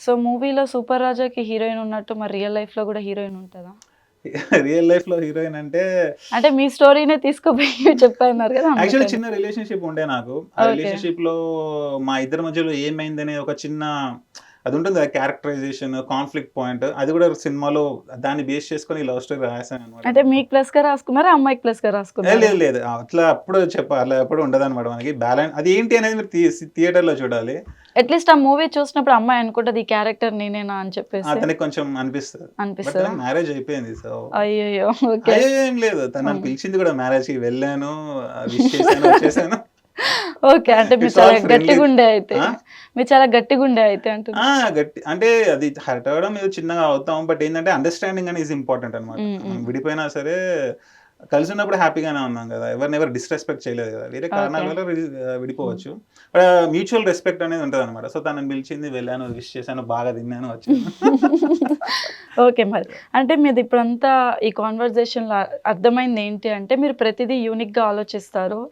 So మూవీలో super రాజాకి heroine ఉన్నట్టు మరి రియల్ లైఫ్లో కూడా హీరోయిన్ ఉంటుందా రియల్ లైఫ్లో హీరోయిన్ అంటే అంటే మీ స్టోరీనే తీసుకుపోయి చెప్పన్నారు కదా యాక్చువల్లీ. చిన్న రిలేషన్షిప్ ఉండే నాకు ఆ. రిలేషన్షిప్లో మా ఇద్దరి మధ్యలో ఏమైందనే ఒక చిన్న అది ఉంటుంది క్యారెక్టరైజేషన్ కాన్ఫ్లిక్ట్ పాయింట్ అది కూడా సినిమాలో దాన్ని బేస్ చేసుకొని లవ్ స్టోరీ రాశాను అనమాట. అంటే మీకు ప్లస్గా రాసుకున్నారా అమ్మాయికి ప్లస్గా రాసుకున్నారా? లేదు లేదు అట్లా అప్పుడు చెప్ప అట్లా ఎప్పుడు ఉండదు అనమాట మనకి. బ్యాలెన్స్ అది ఏంటి అనేది మీరు థియేటర్లో చూడాలి. అట్లీస్ట్ ఆ మూవీ చూసినప్పుడు అమ్మాయి అనుకుంటది ఈ క్యారెక్టర్ నేనేనా అని చెప్పేసి. అతనికి కొంచెం అనిపిస్తుంది. అనిపిస్తుంది? మ్యారేజ్ అయిపోయింది సో అయ్యో ఓకే. అయ్యో ఏం లేదు. తను. పిలిచింది కూడా మ్యారేజ్కి వెళ్ళాను విష్ చేశాను వచ్చేసాను. ఓకే అంటే మీరు చాలా. గట్టిగా ఉండే అయితే? మీరు చాలా గట్టిగా ఉండే అయితే అంటున్నా గట్టి అంటే అది హర్ట్ అవ్వడం ఏదో చిన్నగా అవుతాం బట్ ఏంటంటే అండర్స్టాండింగ్ అనేది ఇంపార్టెంట్ అనమాట. విడిపోయినా సరే కలిసి ఉన్నప్పుడు హ్యాపీగానే ఉన్నాం కదా. ఎవరిని ఎవరు డిస్రెస్పెక్ట్ చేయలేదు కదా. వేరే కారణాల. వల్ల విడిపోవచ్చు. మ్యూచువల్ రెస్పెక్ట్ అనేది ఉంటుంది అనమాట సో తనని పిలిచింది వెళ్ళాను విష్ చేశాను బాగా తిన్నాను వచ్చాను. ఓకే మరి. అంటే మీది ఇప్పుడంతా ఈ కాన్వర్జేషన్లో అర్థమైంది ఏంటి అంటే మీరు ప్రతిదీ యూనిక్గా ఆలోచిస్తారు.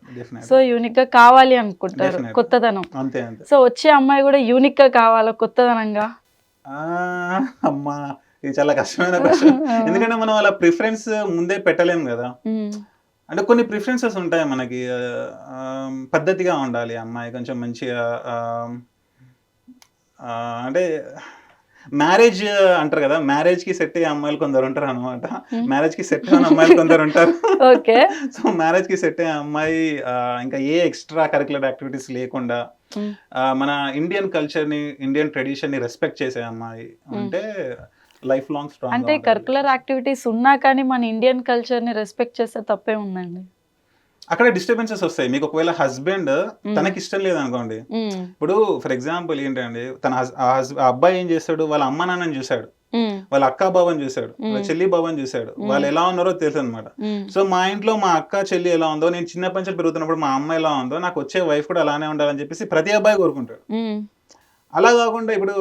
సో యూనిక్గా కావాలి అనుకుంటారు. కొత్తదనం. అంతే అంతే. సో వచ్చే అమ్మాయి కూడా యూనిక్గా కావాలా కొత్తదనంగా? అమ్మా. ఇది చాలా కష్టమైన క్వశ్చన్ ఎందుకంటే మనం అలా ప్రిఫరెన్స్ ముందే పెట్టలేము కదా. అంటే కొన్ని ప్రిఫరెన్సెస్ ఉంటాయి మనకి. పద్ధతిగా ఉండాలి అమ్మాయి కొంచెం మంచిగా అంటే మ్యారేజ్ అంటారు కదా మ్యారేజ్కి సెట్ అయ్యే అమ్మాయిలు కొందరు ఉంటారు అనమాట. మ్యారేజ్కి సెట్ అయిన అమ్మాయిలు కొందరు ఉంటారు. ఓకే. సో మ్యారేజ్కి సెట్ అయ్యే అమ్మాయి ఇంకా ఏ ఎక్స్ట్రా కరికులర్ యాక్టివిటీస్ లేకుండా మన ఇండియన్ కల్చర్ని ఇండియన్ ట్రెడిషన్ని రెస్పెక్ట్ చేసే అమ్మాయి ఉంటే లైఫ్ లాంగ్ స్ట్రాంగ్ అంటే కరికులర్ యాక్టివిటీస్ ఉన్నా కానీ మన ఇండియన్ కల్చర్ని రెస్పెక్ట్ చేస్తే తప్పే ఉందండి అక్కడ డిస్టర్బెన్సెస్ వస్తాయి మీకు ఒకవేళ హస్బెండ్. తనకి ఇష్టం లేదనుకోండి. ఇప్పుడు ఫర్ ఎగ్జాంపుల్ ఏంటండి తన అబ్బాయి ఏం చేస్తాడు వాళ్ళ అమ్మ నాన్నని చూశాడు. వాళ్ళ అక్క బావని చూశాడు వాళ్ళ. చెల్లి బావని చూశాడు. వాళ్ళు ఎలా ఉన్నారో తెలుసు అనమాట. సో మా ఇంట్లో మా అక్క చెల్లి ఎలా ఉందో నేను చిన్న పంచలు పెరుగుతున్నప్పుడు మా అమ్మ ఎలా ఉందో నాకు వచ్చే వైఫ్ కూడా అలానే ఉండాలని చెప్పేసి ప్రతి అబ్బాయి కోరుకుంటాడు. అలా కాకుండా ఇప్పుడు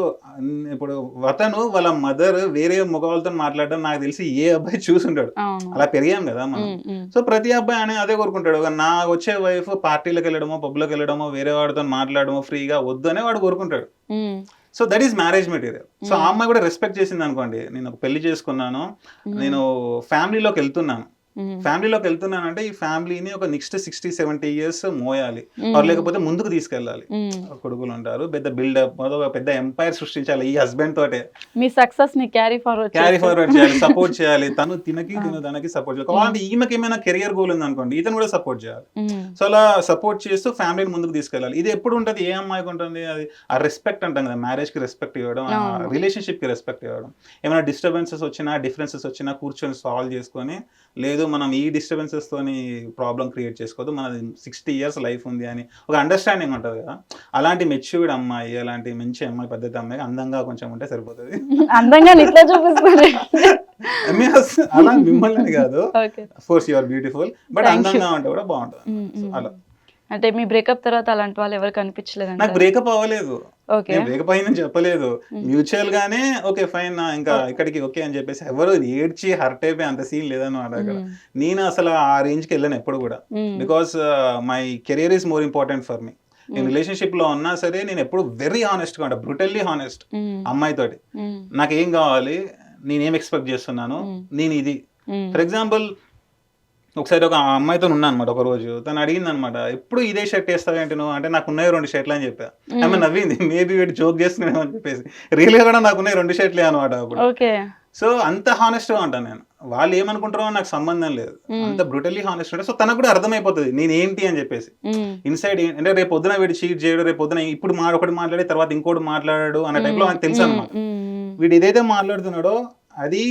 ఇప్పుడు అతను వాళ్ళ మదర్ వేరే మగవాళ్ళతో మాట్లాడడం నాకు తెలిసి ఏ అబ్బాయి చూసుంటాడు అలా పెరిగాం కదా మనం. సో ప్రతి అబ్బాయి అనే అదే కోరుకుంటాడు నా వచ్చే వైఫ్ పార్టీలకు వెళ్ళడమో పబ్లోకి వెళ్ళడమో వేరే వాడితో మాట్లాడమో ఫ్రీగా వద్దు అనే వాడు కోరుకుంటాడు. So that is marriage material so ఆ. అమ్మాయి కూడా రెస్పెక్ట్ చేసింది అనుకోండి నేను ఒక పెళ్ళి చేసుకున్నాను. నేను ఫ్యామిలీలోకి వెళ్తున్నాను. ఫ్యామిలీలోకి వెళ్తున్నానంటే ఈ ఫ్యామిలీని ఒక నెక్స్ట్ సిక్స్టీ సెవెంటీ ఇయర్స్ మోయాలి. Or లేకపోతే ముందుకు తీసుకెళ్ళాలి. మ్మ్. కొడుకులు ఉంటారు పెద్ద బిల్డప్ ఒక పెద్ద ఎంపైర్ సృష్టించాలి ఈ హస్బెండ్ తోటే. మీ సక్సెస్ని క్యారీ ఫార్వర్డ్ క్యారీ ఫార్వర్డ్ చేయాలి సపోర్ట్ చేయాలి. తను తినకి తిను తనకి సపోర్ట్ చేయాలి. కావాలంటే ఈమెకి ఏమైనా కెరియర్ గోల్ ఉంది అనుకోండి ఇతను కూడా సపోర్ట్ చేయాలి. సో అలా సపోర్ట్ చేస్తూ ఫ్యామిలీని ముందుకు తీసుకెళ్ళాలి. ఇది ఎప్పుడు ఉంటుంది? ఏ అమ్మాయికి ఉంటుంది? అది ఆ రెస్పెక్ట్ అంటాం కదా మ్యారేజ్కి రెస్పెక్ట్ ఇవ్వడం. రిలేషన్షిప్కి రెస్పెక్ట్ ఇవ్వడం. ఏమైనా డిస్టర్బెన్సెస్ వచ్చినా డిఫరెన్సెస్ వచ్చినా కూర్చొని సాల్వ్ చేసుకొని లేదు మనం ఈ డిస్టర్బెన్సెస్ తోని ప్రాబ్లం క్రియేట్ చేసుకోవద్దు మనది సిక్స్టీ ఇయర్స్ లైఫ్ ఉంది అని ఒక అండర్స్టాండింగ్ ఉంటుంది కదా. అలాంటి మెచ్యూర్డ్ అమ్మాయి అలాంటి మంచి అమ్మాయి పద్ధతి అమ్మాయి అందంగా కొంచెం ఉంటే సరిపోతుంది. అందంగా ఇట్లా అలా మిమ్మల్ని కాదు. Okay course you're beautiful but. అందంగా ఉంటే కూడా బాగుంటుంది. So, అలా. అంటే మీ బ్రేకప్ తర్వాత అలాంటి వాళ్ళు ఎవరు కనిపించలేదండి నాకు బ్రేకప్ అవ్వలేదు. ఓకే. బ్రేకప్ అయిందని చెప్పలేదు. మ్యూచువల్ గానే ఓకే ఫైన్ ఇంకా ఇక్కడికి ఓకే అని చెప్పేసి ఎవరు ఏడ్చి హర్ట్ అయిపోయి అంత సీన్ లేదన్నమాట అక్కడ. నేను అసలు ఆ రేంజ్కి వెళ్ళాను ఎప్పుడు కూడా. Because my career is more important for me. నేను రిలేషన్షిప్లో ఉన్నా సరే నేను ఎప్పుడు వెరీ హానెస్ట్గా ఉంటా. బ్రూటల్లీ హానెస్ట్ అమ్మాయితోటి. నాకు ఏం కావాలి? నేను ఎక్స్పెక్ట్ చేస్తున్నాను. నేను ఇది. ఫర్ ఎగ్జాంపుల్ ఒకసారి ఒక అమ్మాయితో ఉన్నా అనమాట ఒక రోజు. తను అడిగింది అనమాట ఎప్పుడు ఇదే షర్ట్ వేస్తావేంటి నువ్వు అంటే నాకు ఉన్నాయి రెండు షర్ట్లు అని చెప్పా. ఆమె నవ్వింది మేబీ వీడు జోక్ చేస్తున్నాను అని చెప్పేసి. రియల్గా కూడా నాకు ఉన్నాయి రెండు షర్ట్లే అనమాట అప్పుడు. సో అంత హానెస్ట్గా ఉంటాను నేను. వాళ్ళు ఏమనుకుంటారో నాకు సంబంధం లేదు. అంత బ్రూటల్లీ హానెస్ట్ ఉంటే. సో తనకు కూడా అర్థమైపోతుంది నేను ఏంటి? అని చెప్పేసి. ఇన్సైడ్ అంటే రేపు పొద్దున వీడు చీట్ చేయడు రేపు పొద్దున ఇప్పుడు మా ఒకటి మాట్లాడి తర్వాత ఇంకోటి మాట్లాడాడు అన్న టైంలో నాకు తెలుసు అనమాట వీడు ఏదైతే మాట్లాడుతున్నాడో అది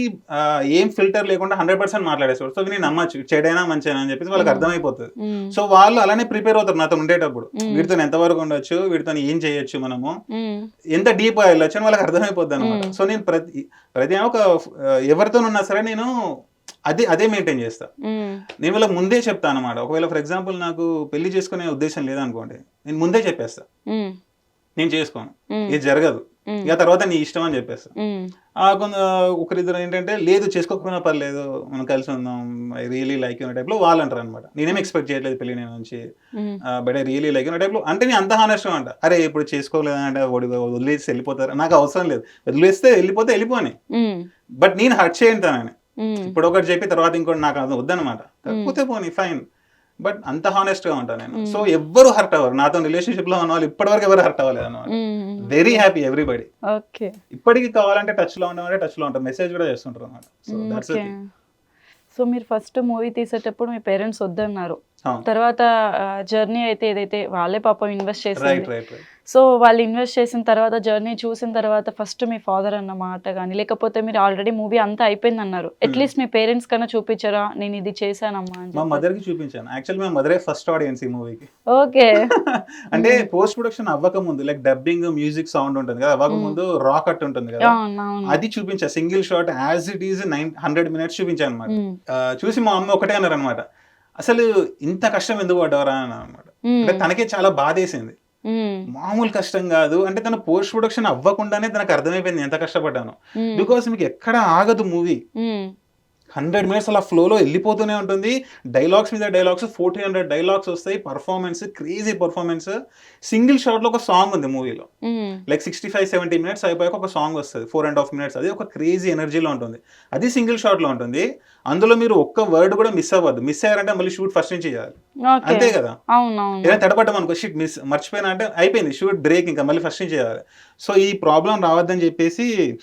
ఏం ఫిల్టర్ లేకుండా హండ్రెడ్ పర్సెంట్ మాట్లాడేస్తాడు సో నేను నమ్మచ్చు. చెడైనా మంచిగా అని చెప్పేసి వాళ్ళకి. అర్థమైపోతుంది. సో వాళ్ళు అలానే ప్రిపేర్ అవుతారు నాతో ఉండేటప్పుడు. వీటితో ఎంతవరకు ఉండొచ్చు వీటితో ఏం చేయొచ్చు మనము. ఎంత డీప్ వెళ్ళొచ్చు అని వాళ్ళకి అర్థమైపోద్ది అనమాట. సో నేను ప్రతి ప్రతి ఒక ఎవరితో ఉన్నా సరే నేను అదే అదే మెయింటైన్ చేస్తా. నేను వాళ్ళకి ముందే చెప్తాను అనమాట ఒకవేళ ఫర్ ఎగ్జాంపుల్ నాకు పెళ్ళి చేసుకునే ఉద్దేశం లేదనుకోండి నేను ముందే చెప్పేస్తా. నేను చేసుకోను. ఇది జరగదు. ఇక తర్వాత నీ ఇష్టం అని చెప్పేస్తా. కొంత ఒకరిద్దరు ఏంటంటే లేదు చేసుకోకపోయినా పర్లేదు మనం కలిసి ఉందాం ఐ రియలీ లైక్ యూన్ టైప్లో వాళ్ళు అంటారు అనమాట నేనేం ఎక్స్పెక్ట్ చేయట్లేదు పెళ్ళి నేను నుంచి. బట్ ఐ రియలీ లైక్ యూన్ టైప్లో అంటే నేను అంత హానెస్ట్ అంట. అరే ఇప్పుడు చేసుకోలేదంటే వాడు వదిలేసి వెళ్ళిపోతారు? నాకు అవసరం లేదు. వదిలేస్తే వెళ్ళిపోతే వెళ్ళిపోని. బట్ నేను హర్ట్ చేయంతానని ఇప్పుడు ఒకటి చెప్పి తర్వాత ఇంకోటి నాకు అది వద్దనమాట కాకపోతే పోనీ ఫైన్ బట్ అంత హానెస్ట్గా ఉంటాను నేను. సో ఎవ్వరు హర్ట్ అవ్వరు. నాతో రిలేషన్షిప్లో ఉన్న వాళ్ళు ఇప్పటివరకు ఎవరు హర్ట్ అవ్వలేదు అనమాట వెరీ హ్యాపీ ఎవ్రీబడి ఓకే ఇప్పటికి కావాలంటే టచ్లో ఉండమంటే టచ్లో ఉంటారు మెసేజ్ కూడా చేస్తుంటారు సో దట్స్ సో మీరు ఫస్ట్ మూవీ తీసేటప్పుడు మీ పేరెంట్స్ వద్దన్నారు. తర్వాత జర్నీ అయితే ఏదైతే వాళ్ళే పాపం ఇన్వెస్ట్ రైట్ సో వాళ్ళు ఇన్వెస్ట్ చేసిన తర్వాత జర్నీ చూసిన తర్వాత ఫస్ట్ మీ ఫాదర్ అన్న మాట కానీ లేకపోతే మీరు ఆల్రెడీ మూవీ అంతా అయిపోయింది అన్నారు అట్లీస్ట్ మీ పేరెంట్స్ కన్నా చూపించారా? నేను ఇది చేశానమ్మా మా. మదర్కి చూపించాను. యాక్చువల్ మా మదరే ఫస్ట్ ఆడియన్స్ ఈ మూవీకి. ఓకే. అంటే పోస్ట్ ప్రొడక్షన్ అవ్వక ముందు లైక్ డబ్బింగ్ మ్యూజిక్ సౌండ్ ఉంటుంది కదా అవ్వక ముందు రాక్ అట్ ఉంటుంది కదా. అది చూపించా. Single shot as it is nine hundred minutes చూపించాను అనమాట చూసి మా అమ్మ ఒకటే అన్నారు అనమాట అసలు ఇంత కష్టం ఎందుకు పడ్డవరా అని అనమాట అంటే తనకే చాలా బాధేసింది. ఉమ్, మామూలు కష్టం కాదు. అంటే తన పోస్ట్ ప్రొడక్షన్ అవ్వకుండానే తనకు అర్థమైపోయింది ఎంత కష్టపడ్డాను. బికాస్ మీకు ఎక్కడ ఆగదు మూవీ. హండ్రెడ్ మినిట్స్ అలా ఫ్లోలో వెళ్ళిపోతూనే ఉంటుంది. డైలాగ్స్ మీద డైలాగ్స్ ఫోర్టీ హండ్రెడ్ డైలాగ్స్ వస్తాయి. పర్ఫార్మెన్స్ క్రేజీ పర్ఫార్మెన్స్ సింగిల్ షాట్లో ఒక సాంగ్ ఉంది మూవీలో like sixty five seventy minutes అయిపోయాక ఒక సాంగ్ వస్తుంది. ఫోర్ అండ్ హాఫ్ మినిట్స్ అది ఒక క్రేజీ ఎనర్జీలో ఉంటుంది. అది సింగిల్ షాట్లో ఉంటుంది. అందులో మీరు ఒక్క వర్డ్ కూడా మిస్ అవ్వద్దు. మిస్ అయ్యారంటే మళ్ళీ షూట్ ఫస్ట్ నుంచి చేయాలి. అంతే కదా? ఏదైనా తడపడ్డం అనుకో షిట్ మిస్ మర్చిపోయినా అంటే అయిపోయింది. షూట్ బ్రేక్ ఇంకా మళ్ళీ ఫస్ట్ నుంచి చేయాలి. సో ఈ ప్రాబ్లం రావద్దని చెప్పేసి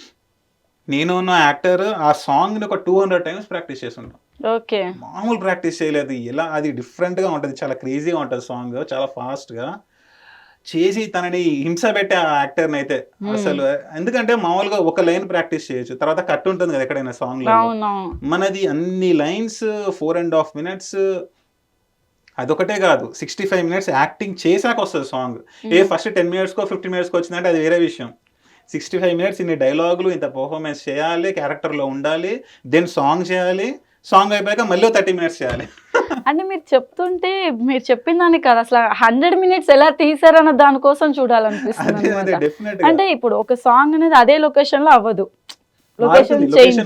నేను ఉన్న యాక్టర్ ఆ సాంగ్ని ఒక టూ హండ్రెడ్ టైమ్స్ ప్రాక్టీస్ చేస్తుంటాం. ఓకే. మామూలు ప్రాక్టీస్ చేయలేదు. ఎలా అది డిఫరెంట్గా ఉంటుంది. చాలా క్రేజీగా ఉంటుంది సాంగ్. చాలా ఫాస్ట్గా చేసి తనని హింస పెట్టే ఆ యాక్టర్ని అయితే అసలు. ఎందుకంటే మామూలుగా ఒక లైన్ ప్రాక్టీస్ చేయొచ్చు. తర్వాత కట్ ఉంటుంది కదా ఎక్కడైనా సాంగ్లో మనది అన్ని lines four and half minutes. అదొకటే కాదు. సిక్స్టీ ఫైవ్ మినిట్స్ యాక్టింగ్ చేశాక వస్తుంది సాంగ్. ఏ ఫస్ట్ టెన్ మినిట్స్కో ఫిఫ్టీన్ మినిట్స్కో వచ్చిందంటే అది వేరే విషయం. సిక్స్టీ ఫైవ్ మినిట్స్ ఇన్ని డైలాగులు ఇంత పర్ఫార్మెన్స్ చేయాలి క్యారెక్టర్లో ఉండాలి దెన్ సాంగ్ చేయాలి సాంగ్ అయిపోయాక మళ్ళీ థర్టీ మినిట్స్ చేయాలి. అంటే మీరు చెప్తుంటే మీరు చెప్పిన దానికి కాదు అసలు హండ్రెడ్ మినిట్స్ ఎలా తీసారన్న దానికోసం చూడాలనిపిస్తుంది అంటే ఇప్పుడు ఒక సాంగ్ అనేది అదే లొకేషన్లో అవ్వదు. లొకేషన్ చేంజ్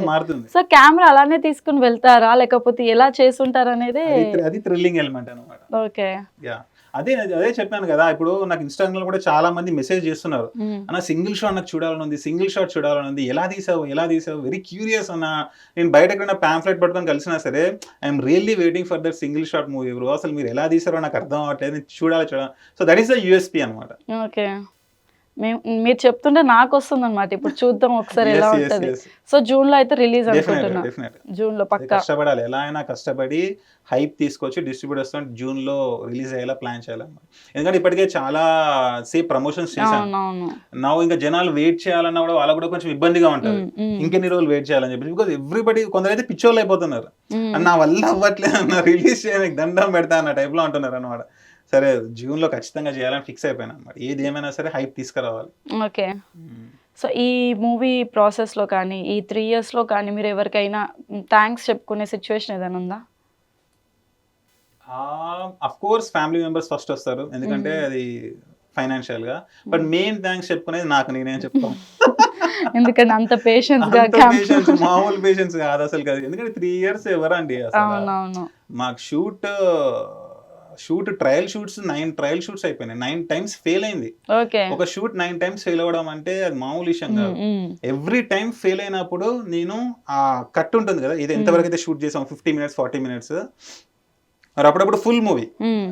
సో కెమెరా అలానే తీసుకుని వెళ్తారా? లేకపోతే ఎలా చేస్తుంటారు అనేది అది థ్రిల్లింగ్ ఎలిమెంట్ అనమాట ఓకే యా అదే అదే చెప్పాను కదా ఇప్పుడు నాకు ఇన్స్టాగ్రామ్లో కూడా చాలా మంది మెసేజ్ చేస్తున్నారు అన్న సింగిల్ షాట్ నాకు చూడాలని ఉంది సింగిల్ షాట్ చూడాలని ఉంది ఎలా తీసావు ఎలా తీసావు వెరీ క్యూరియస్ అన్న. నేను బయట ఎక్కడైనా ప్యాంఫ్లెట్ పట్టుకొని కలిసినా సరే I'm really waiting for that single shot movie bro అసలు మీరు ఎలా తీసారో నాకు అర్థం అవ్వట్లేదు చూడాలి చూడాలి. So that is the USP అనమాట ఓకే మేము మీరు చెప్తుంటే నాకు వస్తుంది అనమాట ఇప్పుడు చూద్దాం ఒకసారి ఎలా ఉంటది. సో జూన్లో అయితే రిలీజ్ అనుకుంటున్నా. జూన్లో పక్కా. కష్టపడాలి. ఎలా అయినా కష్టపడి హైప్ తీసుకొచ్చి డిస్ట్రిబ్యూటర్స్ జూన్లో రిలీజ్ అయ్యేలా ప్లాన్ చేయాలన్నమాట ఎందుకంటే ఇప్పటికే చాలా సేపు ప్రమోషన్స్ చేశాను నా ఇంకా జనాలు వెయిట్ చేయాలన్నా కూడా వాళ్ళకు కూడా కొంచెం ఇబ్బందిగా ఉంటుంది. ఉమ్, ఇంకెన్ని రోజులు వెయిట్ చేయాలని చెప్పి బికాస్ ఎవ్రీబడి కొందరైతే పిచ్చోళ్ళు అయిపోతున్నారు. నా వల్ల అవ్వట్లేదు అన్న రిలీజ్ చేయడానికి దండం పెడతా అన్న టైప్లో అంటున్నారు అనమాట సరే జూన్లో ఖచ్చితంగా చేయాలని ఫిక్స్ అయిపోయాను అనమాట ఏది ఏమైనా సరే హైప్ తీసుకురావాలి. ఓకే. సో ఈ మూవీ ప్రాసెస్లో కానీ ఈ త్రీ ఇయర్స్లో కానీ మీరు ఎవరికైనా థ్యాంక్స్ చెప్పుకునే సిచ్యువేషన్ ఏదైనా ఉందా? Of course family members first వస్తారు. ఎందుకంటే అది ఫైనాన్షియల్గా బట్ మెయిన్ థ్యాంక్స్ చెప్పుకునేది నాకు నేనేం చెప్తాను. ఎందుకంటే అంత పేషెన్స్ మామూలు పేషెన్స్ కాదు అసలు కాదు. ఎందుకంటే త్రీ ఇయర్స్ ఎవరండి అసలు? మాకు shoot shoot trial shoots nine trial shoots అయిపోయినాయి. నైన్ టైమ్స్ ఫెయిల్ అయింది. ఒక షూట్ నైన్ టైమ్స్ ఫెయిల్ అవ్వడం అంటే అది మామూలు విషయం కాదు. ఎవ్రీ టైం ఫెయిల్ అయినప్పుడు నేను ఆ కట్ ఉంటుంది కదా ఇది ఎంతవరకు అయితే షూట్ చేసాం? Fifty minutes forty minutes. మరి అప్పుడప్పుడు ఫుల్ మూవీ.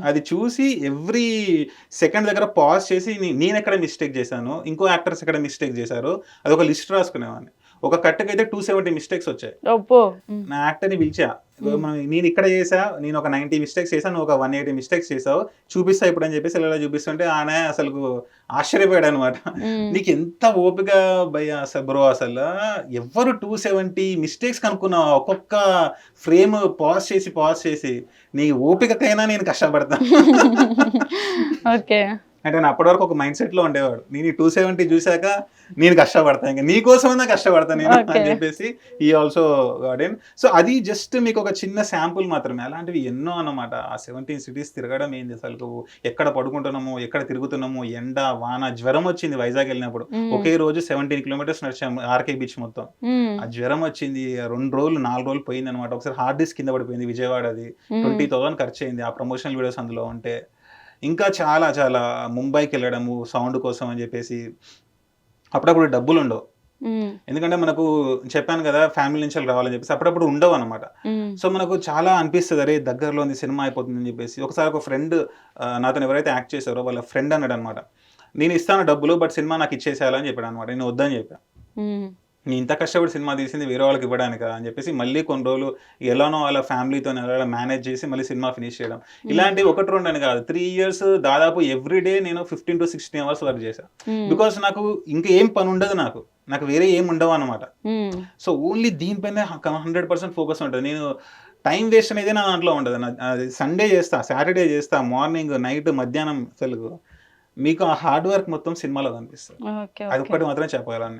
అది చూసి ఎవ్రీ సెకండ్ దగ్గర పాజ్ చేసి నేను ఎక్కడ మిస్టేక్ చేశాను ఇంకో యాక్టర్స్ ఎక్కడ మిస్టేక్ చేశారు అది ఒక లిస్ట్ రాసుకునేవాడిని. ఒక కట్టుకి అయితే టూ సెవెంటీ మిస్టేక్స్ వచ్చాయి నా యాక్టర్ని పిలిచా. మనం- నేను ఇక్కడ చేసా నేను ఒక నైంటీ మిస్టేక్స్ చేశాను ఒక వన్ ఎయిటీ మిస్టేక్స్ చేసావు. చూపిస్తా ఇప్పుడు అని చెప్పేసి ఇలా చూపిస్తుంటే ఆయన అసలు ఆశ్చర్యపోయాడు అనమాట నీకు ఎంత ఓపిక భయ అసలు బ్రో అసలు? ఎవ్వరు టూ సెవెంటీ మిస్టేక్స్ కనుక్కున్నావు? ఒక్కొక్క ఫ్రేమ్ పాజ్ చేసి పాజ్ చేసి. నీ ఓపికకైనా నేను కష్టపడతా. ఓకే. అంటే నేను అప్పటి వరకు ఒక మైండ్ సెట్లో ఉండేవాడు. నేను ఈ టూ సెవెంటీ చూశాక నేను కష్టపడతాను ఇంకా నీ కోసమైనా కష్టపడతాను నేను. అని చెప్పేసి ఈ ఆల్సో గార్డెన్ సో అది జస్ట్ మీకు ఒక చిన్న శాంపుల్ మాత్రమే. అలాంటివి ఎన్నో అన్నమాట. ఆ సెవెంటీన్ సిటీస్ తిరగడం ఏంది అసలు ఎక్కడ పడుకుంటున్నాము? ఎక్కడ తిరుగుతున్నాము? ఎండ వాన జ్వరం వచ్చింది వైజాగ్ వెళ్ళినప్పుడు. ఒకే రోజు సెవెంటీన్ కిలోమీటర్స్ నడిచాము ఆర్కే బీచ్ మొత్తం. ఆ జ్వరం వచ్చింది రెండు రోజులు నాలుగు రోజులు పోయింది అనమాట ఒకసారి హార్డ్ డిస్క్ కింద పడిపోయింది విజయవాడ అది. ట్వంటీ థౌసండ్ ఖర్చు అయింది ఆ ప్రమోషనల్ వీడియోస్ అందులో ఉంటే. ఇంకా చాలా చాలా ముంబైకి వెళ్ళడము సౌండ్ కోసం అని చెప్పేసి అప్పుడప్పుడు డబ్బులు ఉండవు. ఎందుకంటే మనకు చెప్పాను కదా ఫ్యామిలీ నుంచి రావాలని చెప్పేసి అప్పుడప్పుడు ఉండవు అనమాట. సో మనకు చాలా అనిపిస్తుంది అరే దగ్గరలో ఉంది సినిమా అయిపోతుందని చెప్పేసి. ఒకసారి ఒక ఫ్రెండ్ నాతో ఎవరైతే యాక్ట్ చేశారో వాళ్ళ ఫ్రెండ్ అన్నాడు అనమాట నేను ఇస్తాను డబ్బులు బట్ సినిమా నాకు ఇచ్చేసేయాలని చెప్పాడు అనమాట నేను వద్దని చెప్పాను ఇంత కష్టపడి సినిమా తీసింది వేరే వాళ్ళకి ఇవ్వడానికి అని చెప్పేసి మళ్ళీ కొన్ని రోజులు ఎలానో వాళ్ళ ఫ్యామిలీతో ఎలా మేనేజ్ చేసి మళ్ళీ సినిమా ఫినిష్ చేయడం. ఇలాంటి ఒకటి రెండు అని కాదు. త్రీ ఇయర్స్ దాదాపు ఎవ్రీ డే నేను fifteen to sixteen hours work చేశాను. బికాస్ నాకు ఇంకా ఏం పని ఉండదు నాకు. నాకు వేరే ఏం ఉండవు అనమాట. సో ఓన్లీ దీనిపైన హండ్రెడ్ పర్సెంట్ ఫోకస్ ఉంటుంది. నేను టైం వేస్ట్ అనేది నా దాంట్లో ఉండదు. సండే చేస్తా సాటర్డే చేస్తా మార్నింగ్ నైట్ మధ్యాహ్నం అసలు మీకు ఆ హార్డ్ వర్క్ మొత్తం సినిమాలో కనిపిస్తుంది. అది ఒక్కటి మాత్రం చెప్పగలను నేను.